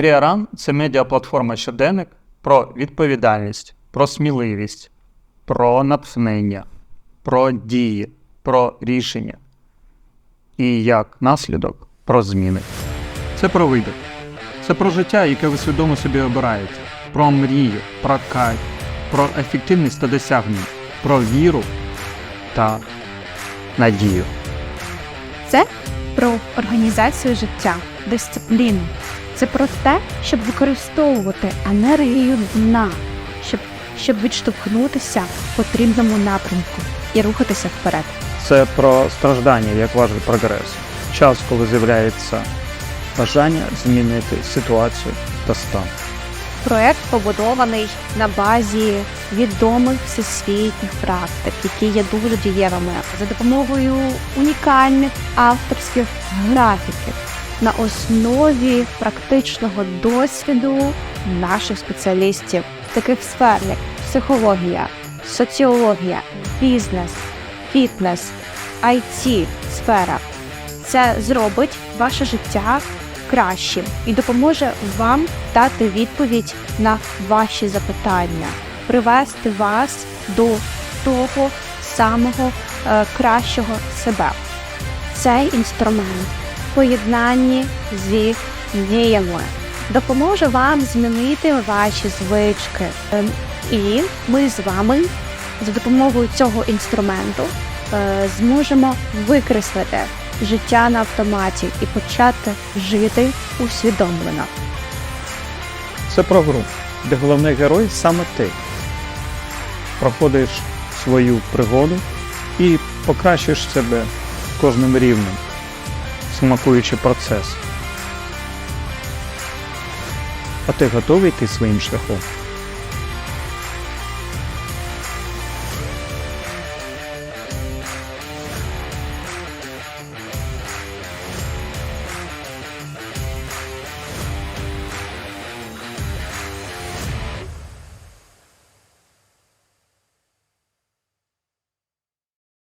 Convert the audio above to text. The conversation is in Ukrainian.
Мріаран це медіаплатформа щоденник про відповідальність, про сміливість, про натхнення, про дії, про рішення. І як наслідок про зміни. Це про вибір. Це про життя, яке ви свідомо собі обираєте, про мрію, про кайф, про ефективність та досягнення, про віру та надію. Це про організацію життя, дисципліну. Це про те, щоб використовувати енергію дна, щоб, щоб відштовхнутися в потрібному напрямку і рухатися вперед. Це про страждання як важливий прогрес. Час, коли з'являється бажання змінити ситуацію та стан. Проект побудований на базі відомих всесвітніх практик, які є дуже дієвими за допомогою унікальних авторських графіків на основі практичного досвіду наших спеціалістів в таких сфер, як психологія, соціологія, бізнес, фітнес, it сфера. Це зробить ваше життя кращим і допоможе вам дати відповідь на ваші запитання, привести вас до того самого е, кращого себе. Цей інструмент поєднанні зі діями допоможе вам змінити ваші звички. Е, І ми з вами за допомогою цього інструменту е, зможемо викреслити життя на автоматі і почати жити усвідомлено. Це про гру, де головний герой саме ти. Проходиш свою пригоду і покращуєш себе кожним рівнем, смакуючи процес. А ти готовий йти своїм шляхом?